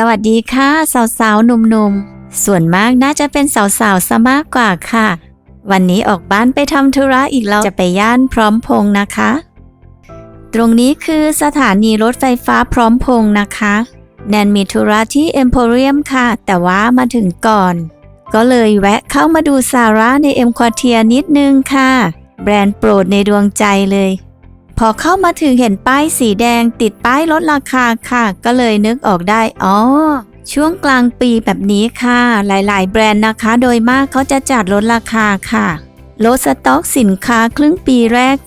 สวัสดีค่ะสาวๆหนุ่มๆ ส่วนมากน่าจะเป็นสาวๆซะมากกว่าค่ะ วันนี้ออกบ้านไปทำธุระอีกแล้วจะไปย่านพร้อมพงนะคะ ตรงนี้คือสถานีรถไฟฟ้าพร้อมพงนะคะ แนนมีธุระที่เอ็มโพเรียมค่ะ แต่ว่ามาถึงก่อน ก็เลยแวะเข้ามาดูซาร่าในเอ็มควอเทียนิดนึงค่ะ แบรนด์โปรดในดวงใจเลย พอเข้ามาถึงเห็นป้ายสีแดงติดป้ายลดราคาค่ะ ก็เลยนึกออกได้ อ๋อ ช่วงกลางปีแบบนี้ค่ะ หลาย ๆ แบรนด์นะคะ โดยมากเขาจะจัดลดราคาค่ะ ลดสต็อกสินค้าครึ่งปีแรก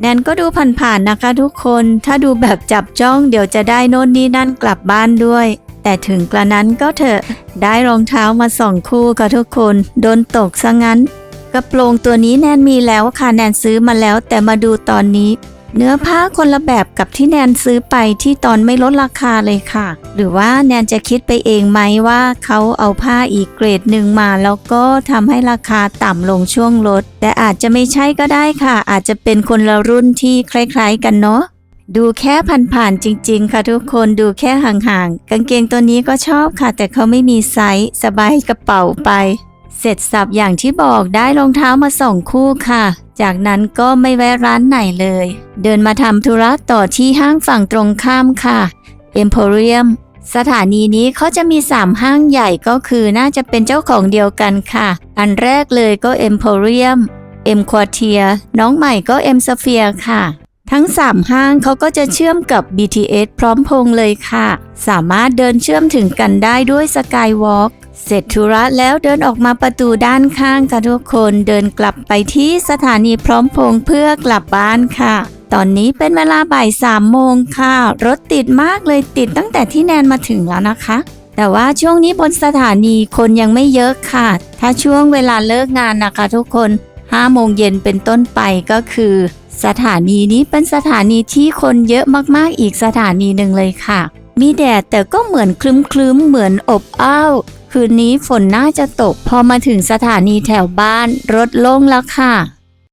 แนนก็ดูผ่านๆนะคะทุกคน ถ้าดูแบบจับจ้องเดี๋ยวจะได้โน่นนี่นั่นกลับบ้านด้วย แต่ถึงกระนั้นก็เถอะ ได้รองเท้ามาสองคู่ค่ะทุกคน โดนตกซะงั้น กระโปรงตัวนี้แนนมีแล้วค่ะแนนซื้อมาแล้วแต่มาดูตอนนี้ เนื้อผ้าคนละแบบกับที่แนนซื้อไปที่ตอนไม่ลดราคาเลยค่ะ หรือว่าแนนจะคิดไปเองไหมว่าเขาเอาผ้าอีกเกรดหนึ่งมา แล้วก็ทำให้ราคาต่ำลงช่วงลด แต่อาจจะไม่ใช่ก็ได้ค่ะ อาจจะเป็นคนละรุ่นที่คล้ายๆ กันเนาะดูแค่ผ่านๆจริง ๆ ค่ะทุกคนดูแค่ห่างๆ กางเกงตัวนี้ก็ชอบค่ะ แต่เขาไม่มีไซส์สบายกระเป๋าไป เสร็จสับอย่างที่บอกได้รองเท้ามาสองคู่ค่ะ จากนั้นก็ไม่แวะร้านไหนเลย เดินมาทำธุระต่อที่ห้างฝั่งตรงข้ามค่ะ Emporium สถานีนี้เขาจะมี 3 ห้างใหญ่ก็คือน่าจะเป็นเจ้าของเดียวกันค่ะ อันแรกเลยก็ Emporium M Quartier น้องใหม่ก็ M Sphere ค่ะ ทั้ง 3 ห้างเขาก็จะเชื่อมกับ BTS พร้อมพงเลยค่ะ สามารถเดินเชื่อมถึงกันได้ด้วย Skywalk เสร็จธุระแล้วเดินออกมาประตูด้านข้างค่ะทุกคนเดินกลับไปที่สถานีพร้อมพงเพื่อกลับบ้านค่ะตอนนี้เป็นเวลาบ่ายสามโมงค่ะ รถติดมากเลยติดตั้งแต่ที่แนนมาถึงแล้วนะคะ แต่ว่าช่วงนี้บนสถานีคนยังไม่เยอะค่ะ ถ้าช่วงเวลาเลิกงานนะคะทุกคน5โมงเย็นเป็นต้นไปก็คือ สถานีนี้เป็นสถานีที่คนเยอะมากๆอีกสถานีหนึ่งเลยค่ะ มีแดดแต่ก็เหมือนคลึ้มๆเหมือนอบอ้าว คืนนี้ฝนน่าจะตก พอมาถึงสถานีแถวบ้านรถโล่งแล้วค่ะ